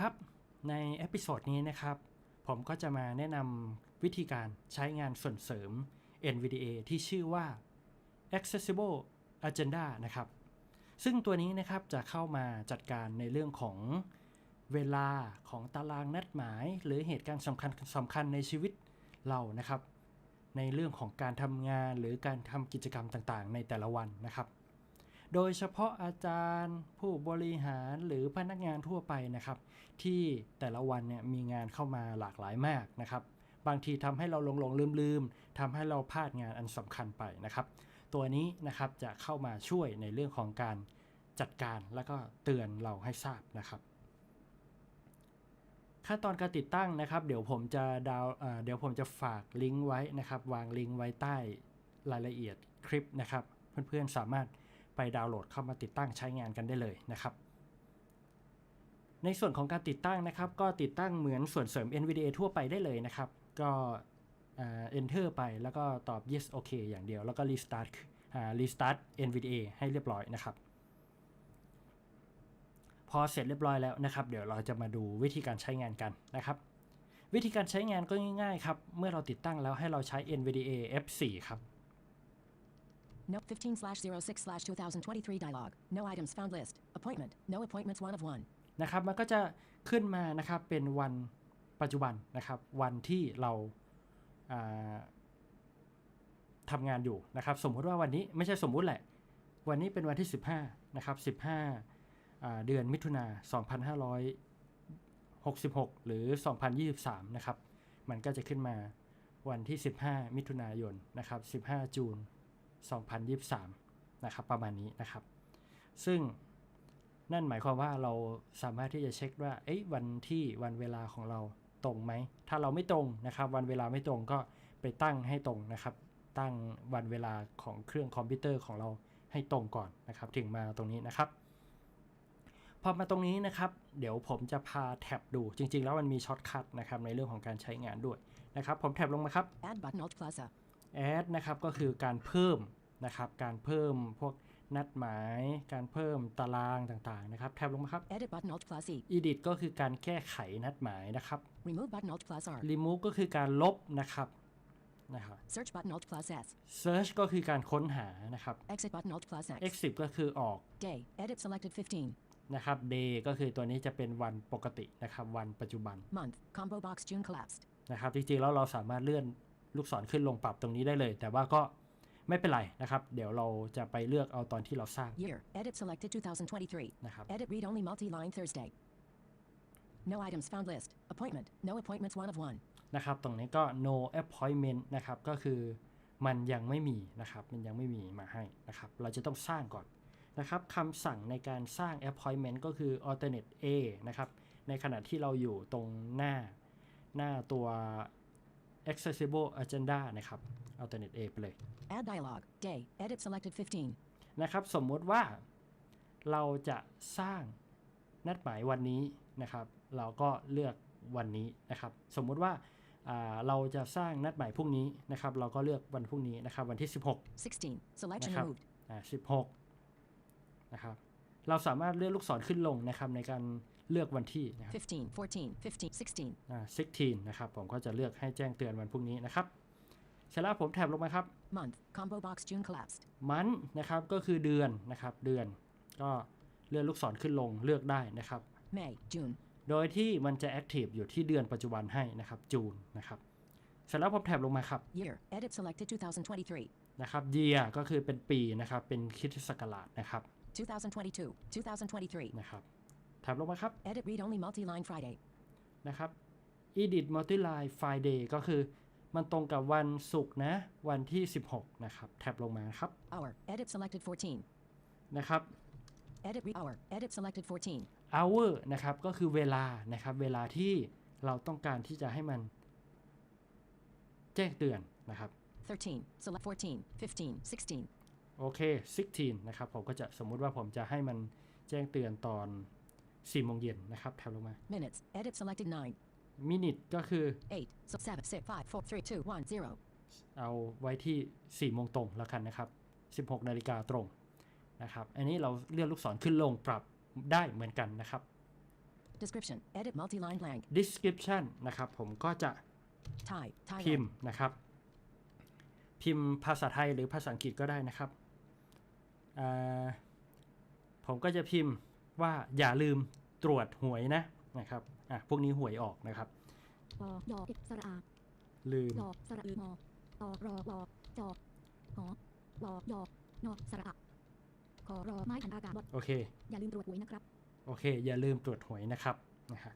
ครับ ในเอพิโซดนี้นะครับ ผมก็จะมาแนะนำวิธีการใช้งานส่วนเสริม NVDA ที่ชื่อว่า Accessible Agenda นะครับ ซึ่งตัวนี้นะครับจะเข้ามาจัดการในเรื่องของเวลาของตารางนัดหมาย หรือเหตุการณ์สำคัญสำคัญในชีวิตเรานะครับ ในเรื่องของการทำงานหรือการทำกิจกรรมต่างๆ ในแต่ละวันนะครับ โดยเฉพาะอาจารย์ผู้บริหารหรือพนักงานทั่วไปนะครับ ที่แต่ละวันเนี่ยมีงานเข้ามาหลากหลายมากนะครับ บางทีทำให้เราหลงหลงลืมลืมทำให้เราพลาดงานอันสำคัญไปนะครับ ตัวนี้นะครับจะเข้ามาช่วยในเรื่องของการจัดการแล้วก็เตือนเราให้ทราบนะครับขั้นตอนการติดตั้งนะครับเดี๋ยวผมจะดาวเอ่อเดี๋ยวผมจะฝากลิงก์ไว้นะครับ วางลิงก์ไว้ใต้รายละเอียดคลิปนะครับ เพื่อนๆสามารถ ไปดาวน์โหลดเข้ามาติดตั้งใช้งานกันได้เลยนะครับ ในส่วนของการติดตั้งนะครับ ก็ติดตั้งเหมือนส่วนเสริม NVDA ทั่วไปได้เลยนะครับ ก็อ่า enter ไปแล้วก็ตอบ yes ok อย่างเดียว แล้วก็ restart restart NVDA ให้เรียบร้อยนะครับ พอเสร็จเรียบร้อยแล้วนะครับ เดี๋ยวเราจะมาดูวิธีการใช้งานกันนะครับ วิธีการใช้งานก็ง่ายๆครับ เมื่อเราติดตั้งแล้วให้เราใช้ NVDA F4 ครับ Note 15 slash 06 slash 2023 dialog. No items found list. Appointment. No appointments 1 of 1. นะครับ มันก็จะขึ้นมานะครับเป็นวันปัจจุบันนะครับ วันที่เราาทำงานอยู่นะครับ สมมุติว่าวันนี้ไม่ใช่สมมุติแหละ วันนี้เป็นวันที่ 15นะครับ15 เดือนมิถุนา2566 หรือ 2023 นะครับ มันก็จะขึ้นมาวันที่ 15 มิถุนายนนะครับ 15 จูน 2023 นะครับประมาณนี้นะครับ ซึ่งนั่นหมายความว่าเราสามารถที่จะเช็คว่าเอ๊ะวันที่วันเวลาของเราตรงไหม ถ้าเราไม่ตรงนะครับ วันเวลาไม่ตรงก็ไปตั้งให้ตรงนะครับ ตั้งวันเวลาของเครื่องคอมพิวเตอร์ของเราให้ตรงก่อนนะครับ ถึงมาตรงนี้นะครับ พอมาตรงนี้นะครับ เดี๋ยวผมจะพาแท็บดู จริง ๆ แล้วมันมีช็อตคัทนะครับในเรื่องของการใช้งานด้วยนะครับ ผมแท็บลงมาครับ Add button Alt plus A. add นะครับก็คือการเพิ่มนะครับ การเพิ่มพวกนัดหมาย การเพิ่มตารางต่างๆนะครับ แท็บลงมาครับ Edit button Alt plus E. edit ก็คือการแก้ไขนัดหมายนะครับ Remove button Alt plus R. remove ก็คือการลบนะครับนะครับ Search button Alt plus S. search ก็คือการค้นหานะครับ Exit button Alt plus X. exit ก็คือออก Day. Edit selected 15. นะครับ day ก็คือตัวนี้จะเป็นวันปกตินะครับ วันปัจจุบัน Month. Combo box June collapsed. นะครับ จริงๆ แล้วเราสามารถเลื่อน ลูกศรขึ้นลงปรับตรงนี้ได้เลย แต่ว่าก็ไม่เป็นไรนะครับ เดี๋ยวเราจะไปเลือกเอาตอนที่เราสร้าง Year. Edit selected 2023. นะครับ Edit read only multi line Thursday. No items found list. Appointment. No appointments 1 of 1. นะครับ ตรงนี้ก็ no appointment นะครับ ก็คือมันยังไม่มีนะครับ มันยังไม่มีมาให้นะครับ เราจะต้องสร้างก่อนนะครับคำสั่งในการสร้าง appointment ก็คือ alternate A นะครับ ในขณะที่เราอยู่ตรงหน้าหน้าตัว accessible agenda นะครับ alternate A ไปเลย Add dialog. Day. Edit selected 15. นะครับ สมมุติว่าเราจะสร้างนัดหมายวันนี้นะครับ เราก็เลือกวันนี้นะครับ สมมุติว่าอ่าเราจะสร้างนัดหมายพรุ่งนี้นะครับ เราก็เลือกวันพรุ่งนี้นะครับ วันที่ 16 16. Selection Nakap. removed. อ่า16 นะครับ เราสามารถเลื่อนลูกศรขึ้นลงนะครับในการ เลือกวันที่นะครับ 15. 14. 15. 16. อ่า16 นะครับ ผมก็จะเลือกให้แจ้งเตือนวันพรุ่งนี้นะครับเสร็จแล้วผมแท็บลงมาครับ Month. Combo box June collapsed. มันนะครับก็คือเดือนนะครับเดือน ก็เลื่อนลูกศรขึ้นลงเลือกได้นะครับ May. June. โดยที่มันจะ Active อยู่ที่เดือนปัจจุบันให้นะครับจูนนะครับเสร็จแล้วผมแท็บลงมาครับ Year. Edit selected 2023. นะครับ year ก็คือเป็นปีนะครับเป็นคริสตศักราชนะครับ 2022. 2023. นะครับ แท็บลงมาครับ Edit read only multi line Friday. นะครับ edit multiline Friday ก็คือมันตรงกับวันศุกร์นะ วันที่ 16 นะครับ แท็บลงมาครับ Hour. Edit selected 14. นะครับ Edit re hour. Edit selected 14. hour นะครับ ก็คือเวลานะครับ เวลาที่เราต้องการที่จะให้มันแจ้งเตือนนะครับ 13. Select 14. 15. 16. โอเค 16 นะครับ ผมก็จะสมมุติว่าผมจะให้มันแจ้งเตือนตอน 4โมงเย็นนะครับแถบลงมา Minutes. Edit selected 9. มินิทก็คือ 8. So 7. 6. 5. 4. 3. 2. 1. 0. เอาไว้ที่4โมงตรงแล้วกันนะครับ 16 นาฬิกาตรงนะครับ อันนี้เราเลื่อนลูกศรขึ้นลงปรับได้เหมือนกันนะครับ Description. Edit multi-line blank. description นะครับ ผมก็จะ Type. พิ Thailand. มพ์นะครับ พิมพ์ภาษาไทยหรือภาษาอังกฤษก็ได้นะครับอ่าผมก็จะพิมพ์ ว่าอย่าลืมตรวจหวยนะนะครับอะพวกนี้หวยออกนะครับปอยอสระอาลืมยอสระอืมอตอรอวอจอหอวอยอนอสระอะขอรอไม้หันอากาศบดโอเค อย่าลืมตรวจหวยนะครับโอเค อย่าลืมตรวจหวยนะครับนะฮะ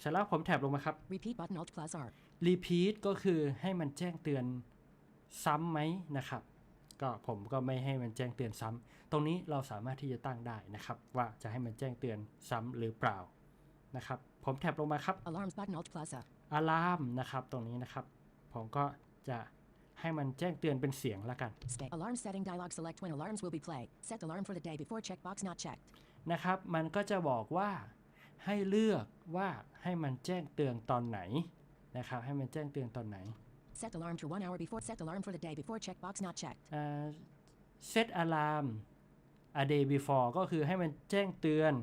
เสร็จแล้วผมแท็บลงมาครับ Repeat button Alt plus R. repeat ก็คือให้มันแจ้งเตือนซ้ำไหมนะครับ ก็ผมก็ไม่ให้มันแจ้งเตือนซ้ำตรงนี้เราสามารถที่จะตั้งได้นะครับ ว่าจะให้มันแจ้งเตือนซ้ำหรือเปล่านะครับ ผมแท็บลงมาครับ Alarms button Alt plus R. อะลามนะครับตรงนี้นะครับ ผมก็จะให้มันแจ้งเตือนเป็นเสียงละกัน Stay. Alarm setting dialog. Select when alarms will be played. Set alarm for the day before checkbox not checked. นะครับ มันก็จะบอกว่าให้เลือกว่าให้มันแจ้งเตือนตอนไหนนะครับ ให้มันแจ้งเตือนตอนไหน Set alarm for one hour before. Set alarm for the day before checkbox not checked. เซตอะลาม a day before ก็คือให้มันแจ้งเตือน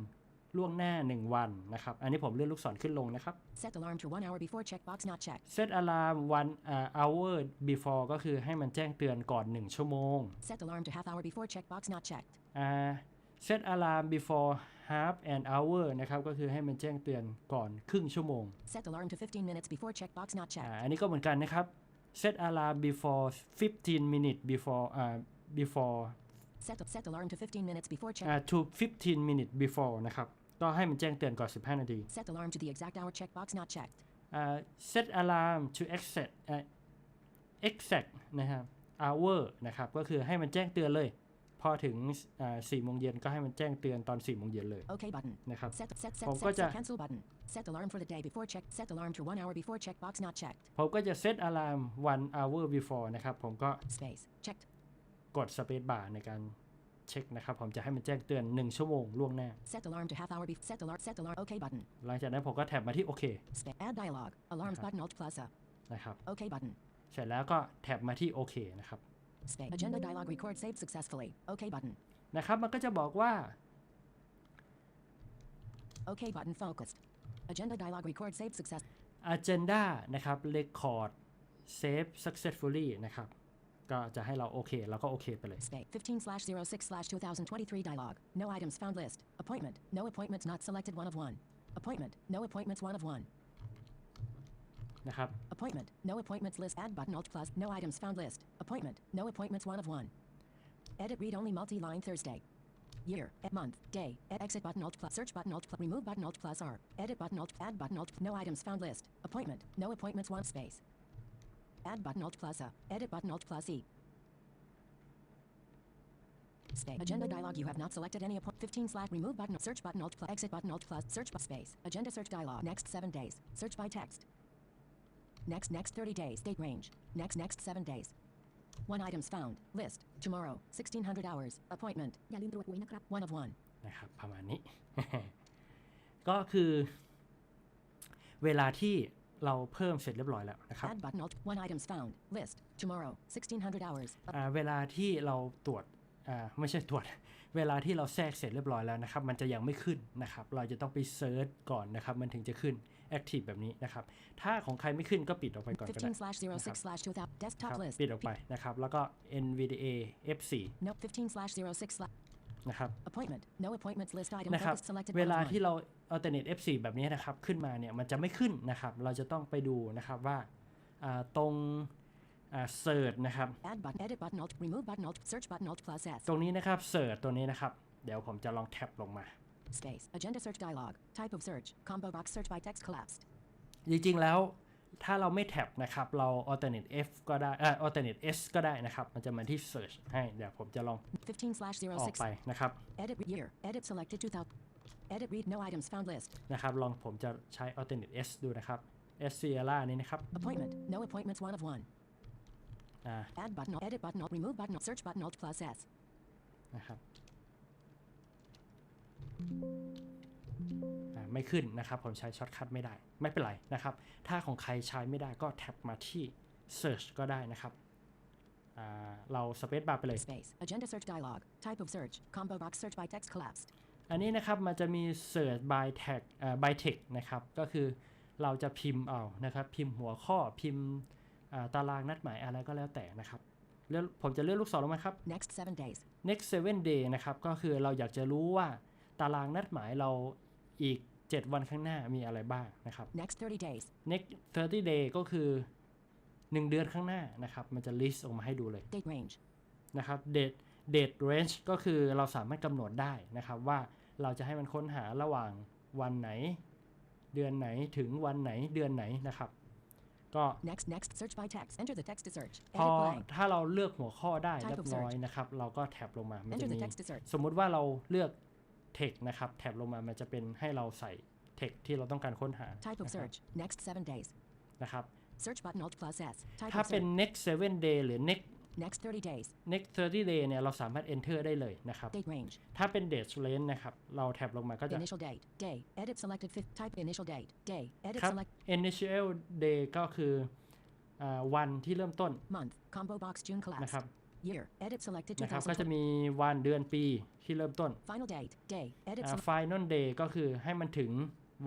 ล่วงหน้า 1 วันนะครับ อันนี้ผมเลื่อนลูกศรขึ้นลงนะครับ Set alarm for one hour before checkbox not checked. เซตอะลาม one uh, hour before ก็คือให้มันแจ้งเตือนก่อน 1 ชั่วโมง Set alarm to half hour before checkbox not checked. เซตอะลาม before half an hour นะครับก็คือให้มันแจ้งเตือนก่อนครึ่งชั่วโมง Set alarm to 15 minutes before checkbox not อ่า checked. อันนี้ก็เหมือนกันนะครับ set alarm before 15 minutes before อ่า before Set set alarm to 15 minutes before check. อ่า to 15 minutes before นะครับก็ให้มันแจ้งเตือนก่อน 15 นาที Set alarm to the exact hour checkbox not checked. อ่า set alarm to exact อ่า exact นะครับ hour นะครับก็คือให้มันแจ้งเตือนเลย พอถึงอ่า4โมงเย็นก็ให้มันแจ้งเตือนตอน4โมงเย็นเลย OK button. นะครับ Set set set ผม set, ก็จะ set cancel button. Set alarm for the day before check. Set alarm to one hour before checkbox not checked. ผมก็จะ set alarm one hour before นะครับ ผมก็ Space checked. กด space bar ในการเช็คนะครับ ผมจะให้มันแจ้งเตือน 1 ชั่วโมงล่วงหน้า Set alarm to half hour before. Set alarm. Set alarm. OK button. หลังจากนั้นผมก็แท็บมาที่โอเค Spa- add dialog. Alarms button Alt plus A. นะครับ OK button. เสร็จแล้วก็แท็บมาที่โอเคนะครับ Space. Agenda dialog record saved successfully. OK button. นะครับ มันก็จะบอกว่า OK button focused. Agenda dialog record saved success. agenda นะครับ record save successfully นะครับ ก็จะให้เราโอเคเราก็โอเคไปเลย Space. 15 slash 06 slash 2023 dialog. No items found list. Appointment. No appointments not selected one of one. Appointment. No appointments one of one. นะครับ Appointment. No appointments list. Add button Alt plus. No items found list. Appointment. No appointments one of one. Edit read only multi-line Thursday. Year. Ed month. Day. Ed exit button Alt plus. Search button Alt plus. Remove button Alt plus R. Edit button Alt. Add button Alt. No items found list. Appointment. No appointments one space. Add button Alt plus A. Edit button Alt plus E. Space. Agenda dialog. You have not selected any appointment. 15 slash remove button. Search button Alt plus. Exit button Alt plus. Search bu- space. Agenda search dialog. Next seven days. Search by text. Next next 30 days. Date range. Next next seven days. One items found. List. Tomorrow. 1600 hours. Appointment. อย่าลืมตรวจหวยนะครับ One of one. นะครับ ประมาณนี้ ก็คือ เวลาที่เราเพิ่มเสร็จเรียบร้อยแล้วนะครับ Add button alt. One items found. List. Tomorrow. 1600 hours. อ่าเวลาที่เราตรวจ อ่าไม่ใช่ตรวจ เวลาที่เราแทรกเสร็จเรียบร้อยแล้วนะครับ มันจะยังไม่ขึ้นนะครับ เราจะต้องไปเซิร์ชก่อนนะครับ มันถึงจะขึ้น Active แบบนี้นะครับ ถ้าของใครไม่ขึ้นก็ปิดออกไปก่อนก็ได้15 slash 06 slash 2000. ครั Desktop บ list. ปิดออกไปนะครับ แล้วก็ NVDA F4 No 15 slash 06 slash นะครับ appointment. No appointments list item นะครับ focus selected เว one ลา of one. ที่เรา alternate F4 แบบนี้นะครับ ขึ้นมาเนี่ย มันจะไม่ขึ้นนะครับ เราจะต้องไปดูนะครับว่าอ่าตรง อ่า search นะครับ Add button. Edit button alt. Remove button alt. Search button alt plus S. ตรงนี้นะครับ search ตัวนี้นะครับ เดี๋ยวผมจะลองแท็บลงมา Space. Agenda search dialog. Type of search. Combo box search by text collapsed. จริงๆแล้วถ้าเราไม่แท็บนะครับ เรา alternate F ก็ได้เอ่อ alternate S ก็ได้นะครับ มันจะมาที่ search ให้เดี๋ยวผมจะลอง15 slash ออก 06. ไปนะครับ Edit year. Edit selected 2000. Edit read no items found list. นะครับ ลองผมจะใช้ alternate S ดูนะครับ S Sierra นี้นะครับ Appointment. No appointments one of one. อ่า Add button. alt. Edit button. alt. Remove button. alt. Search button alt plus S. นะครับอ่าไม่ขึ้นนะครับ ผมใช้ช็อตคัทไม่ได้ ไม่เป็นไรนะครับ ถ้าของใครใช้ไม่ได้ก็แท็บมาที่ search ก็ได้นะครับอ่าเรา space bar ไปเลย Space. Agenda search dialog. Type of search. Combo box search by text collapsed. อันนี้นะครับมันจะมี search by tag เอ่อ by text นะครับ ก็คือเราจะพิมพ์เอานะครับ พิมพ์หัวข้อพิมพ์อ่า ตารางนัดหมายอะไรก็แล้วแต่นะครับเลือกผมจะเลือกลูกศรลงมาครับ Next 7 days. next 7 day นะครับ ก็คือเราอยากจะรู้ว่าตารางนัดหมายเราอีก 7 วันข้างหน้ามีอะไรบ้างนะครับ Next 30 days. next 30 day ก็คือ 1 เดือนข้างหน้านะครับ มันจะ list ออกมาให้ดูเลย Date range. นะครับ date date range ก็คือเราสามารถกำหนดได้นะครับว่าเราจะให้มันค้นหาระหว่างวันไหน เดือนไหนถึงวันไหนเดือนไหนนะครับ ก็ Next, next. Search by text. Enter the text to search. พอ Edit blank. ถ้าเราเลือกหัวข้อได้ Type เรีย of บร้อย search นะครับ เราก็แท็บลงมา มัน Enter จะ the มี text to search. สมมุติว่าเราเลือก text นะครับ แท็บลงมา มันจะเป็นให้เราใส่ text ที่เราต้องการค้นหา Type of นะครับ search. Next 7 days. นะครับ Search button Alt plus S. Type ถ้า of เป็น search. next 7 day หรือ next Next 30 days. next 30 day เนี่ยเราสามารถ enter ได้เลยนะครับ Date range. ถ้าเป็น date range นะครับ เราแท็บลงมาก็จะ Initial date. Day. Edit selected fifth. Type initial date. Day. Edit ครับ select. initial day ก็คืออ่าวันที่เริ่มต้น Month. Combo box June collapse. นะครับ Year. Edit selected นะครับก็จะ 2020. มีวันเดือนปีที่เริ่มต้น Final date. Day. Edit อ่า select. final day ก็คือให้มันถึง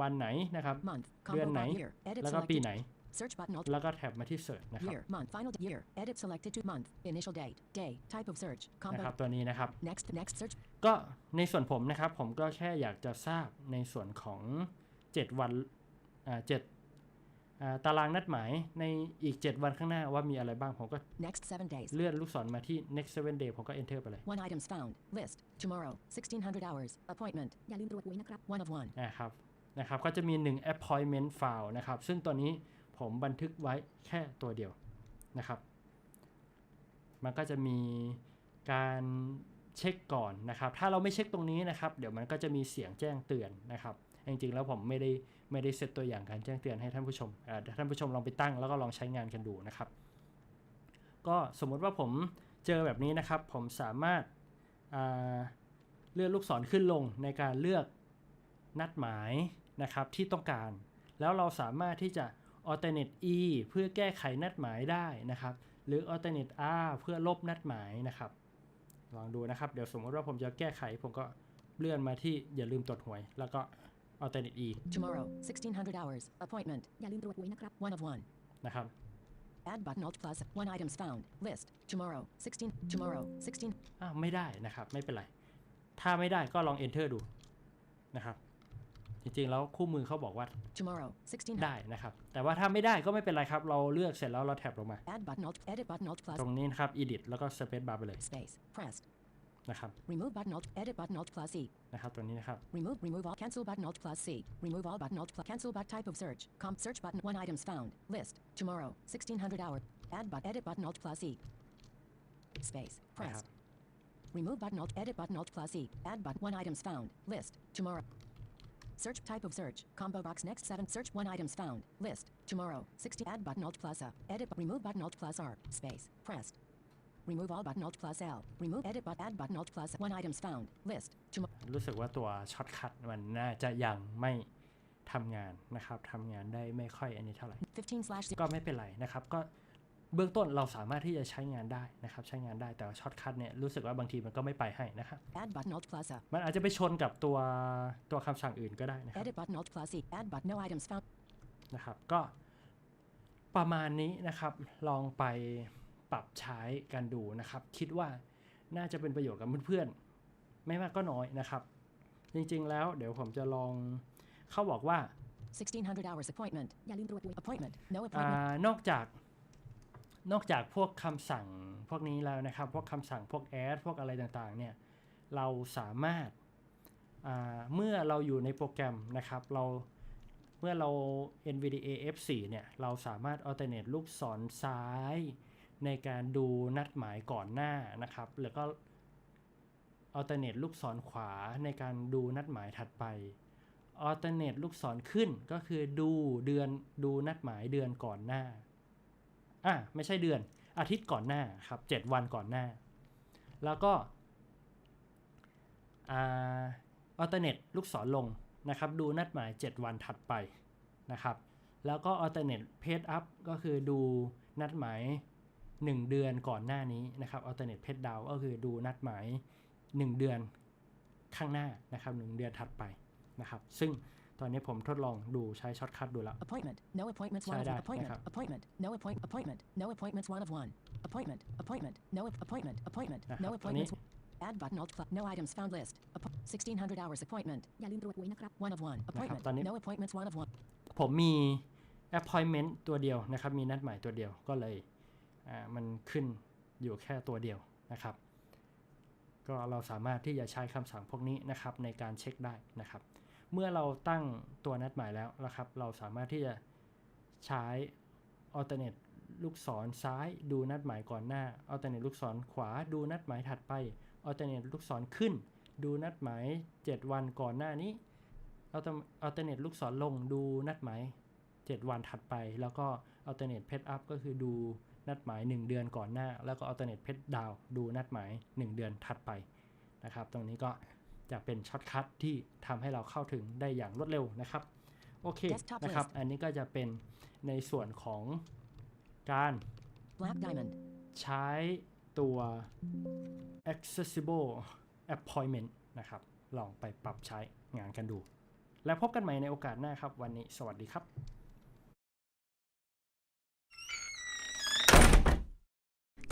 วันไหนนะครับ Month. เดือน Combo ไหน box year. Edit แล้วก็ปี selected. ไหน Search button Alt. แล้วก็แท็บมาที่ search นะครับ Year. Month. Final d- year. Edit selected to month. Initial date. Day. Type of search. นะ Combo. ครับตัวนี้นะครับ Next. Next search. ก็ในส่วนผมนะครับ ผมก็แค่อยากจะทราบในส่วนของ 7 วันอ่าเจ็ดอ่าตารางนัดหมายในอีก 7 วันข้างหน้าว่ามีอะไรบ้างผมก็ Next 7 days. เลื่อนลูกศรมาที่ next 7 day ผมก็ enter ไปเลย One items found. List. Tomorrow. 1600 hours. Appointment. อย่าลืมตรวจหวยนะครับ One of one. นะครับนะครับก็จะมี 1 appointment file นะครับ ซึ่งตัวนี้ ผมบันทึกไว้แค่ตัวเดียวนะครับ มันก็จะมีการเช็คก่อนนะครับ ถ้าเราไม่เช็คตรงนี้นะครับ เดี๋ยวมันก็จะมีเสียงแจ้งเตือนนะครับ จริงๆ แล้วผมไม่ได้ไม่ได้เซตตัวอย่างการแจ้งเตือนให้ท่านผู้ชมเดี๋ยวท่านผู้ชมลองไปตั้งแล้วก็ลองใช้งานกันดูนะครับ ก็สมมติว่าผมเจอแบบนี้นะครับ ผมสามารถาเลื่อนลูกศรขึ้นลงในการเลือกนัดหมายนะครับที่ต้องการ แล้วเราสามารถที่จะ alternate e เพื่อแก้ไขนัดหมายได้นะครับ หรือ alternate r เพื่อลบนัดหมายนะครับ ลองดูนะครับ เดี๋ยวสมมติว่าผมจะแก้ไข ผมก็เลื่อนมาที่อย่าลืมตรวจหวย แล้วก็ alternate e Tomorrow. 1600 hours. Appointment. อย่าลืมตรวจหวยนะครับ One of one. นะครับ Add button Alt plus. One items found. List. Tomorrow. 16. Tomorrow. 16. อ้าวไม่ได้นะครับ ไม่เป็นไร ถ้าไม่ได้ก็ลอง enter ดูนะครับ จริงๆ แล้วคู่มือเขาบอกว่า Tomorrow. 16. ได้นะครับ แต่ว่าถ้าไม่ได้ก็ไม่เป็นไรครับ เราเลือกเสร็จแล้วเราแท็บลงมา Add button Alt. Edit button Alt plus. ตรงนี้นะครับ edit แล้วก็ space bar ไปเลย Space. Pressed. นะครับ Remove button Alt. Edit button Alt plus E. นะครับตัวนี้นะครับ Remove. Remove all. Cancel button Alt plus C. Remove all button Alt plus. Cancel but type of search. Comp search button. One items found. List. Tomorrow. 1600 hour. Add but edit button Alt plus E. Space. นะครับ Pressed. Remove button Alt. Edit button Alt plus E. Add but one items found. List. Tomorrow. Search type of search. Combo box next seven. Search one items found. List. Tomorrow. 60. Add button Alt plus A. Edit. Remove button Alt plus R. Space. Pressed. Remove all button Alt plus L. Remove edit but add button Alt plus one items found. List. Tomorrow. รู้สึกว่าตัวช็อตคัทมันน่าจะยังไม่ทำงานนะครับทำงานได้ไม่ค่อยอันนี้เท่าไหร่ 15 slash ก็ไม่เป็นไรนะครับก็ เบื้องต้นเราสามารถที่จะใช้งานได้นะครับใช้งานได้แต่ว่าช็อตคัทเนี่ยรู้สึกว่าบางทีมันก็ไม่ไปให้นะครับ Add button Alt plus A. มันอาจจะไปชนกับตัวตัวคำสั่งอื่นก็ได้นะครับ Edit button Alt plus E. Add but no items found. นะครับก็ประมาณนี้นะครับลองไปปรับใช้กันดูนะครับ คิดว่าน่าจะเป็นประโยชน์กับเพื่อนๆ ไม่มากก็น้อยนะครับ จริงๆแล้วเดี๋ยวผมจะลองเขาบอกว่า1600 hours appointment. อย่าลืมตรวจหวย Appointment. No อา appointment. นอกจาก นอกจากพวกคำสั่งพวกนี้แล้วนะครับ พวกคำสั่งพวกแอดพวกอะไรต่างๆเนี่ยเราสามารถาเมื่อเราอยู่ในโปรแกรมนะครับเราเมื่อเรา NVDA F4 เนี่ยเราสามารถ alternate ลูกศรซ้าย ในการดูนัดหมายก่อนหน้านะครับ แล้วก็ alternate ลูกศรขวาในการดูนัดหมายถัดไป alternate ลูกศรขึ้นก็คือดูเดือนดูนัดหมายเดือนก่อนหน้า อะไม่ใช่เดือน อาทิตย์ก่อนหน้าครับ 7 วันก่อนหน้า แล้วก็อ่า alternate ลูกศรลงนะครับ ดูนัดหมาย 7 วันถัดไปนะครับ แล้วก็ alternate page up ก็คือดูนัดหมาย 1 เดือนก่อนหน้านี้นะครับ alternate page down ก็คือดูนัดหมาย 1 เดือนข้างหน้านะครับหนึ่งเดือนถัดไปนะครับ ซึ่ง ตอนนี้ผมทดลองดูใช้ช็อตคัทดูแล้ว Appointment. No appointments. One Try of that, appointment. yeah. Appointment. No appoint. Appointment. No appointments. One of one. Appointment. Appointment. No ap- appointment. Appointment. นะครับ No ตอนนี้ appointments. Add button. Alt plus. No items found list. Appo- 1600 hours appointment. อย่าลืมตรวจหวยนะครับ One of one. Appointment. ตอนนี้ No appointments. One of one. ผมมี appointment ตัวเดียวนะครับ มีนัดหมายตัวเดียวก็เลยอ่ามันขึ้นอยู่แค่ตัวเดียวนะครับ ก็เราสามารถที่จะใช้คำสั่งพวกนี้นะครับในการเช็คได้นะครับ เมื่อเราตั้งตัวนัดหมายแล้วนะครับ เราสามารถที่จะใช้ alternate ลูกศรซ้ายดูนัดหมายก่อนหน้า alternate ลูกศรขวาดูนัดหมายถัดไป alternate ลูกศรขึ้น ดูนัดหมาย 7 วันก่อนหน้านี้ alternate ลูกศรลงดูนัดหมาย 7 วันถัดไป แล้วก็ alternate page up ก็คือดูนัดหมาย 1 เดือนก่อนหน้า แล้วก็ alternate page down ดูนัดหมาย 1 เดือนถัดไปนะครับ ตรงนี้ก็ จะเป็นช็อตคัทที่ทำให้เราเข้าถึงได้อย่างรวดเร็วนะครับ โอเค Desktop นะครับ list อันนี้ก็จะเป็นในส่วนของการ Black diamond. ใช้ตัว accessible appointment นะครับ ลองไปปรับใช้งานกันดู แล้วพบกันใหม่ในโอกาสหน้าครับ วันนี้สวัสดีครับ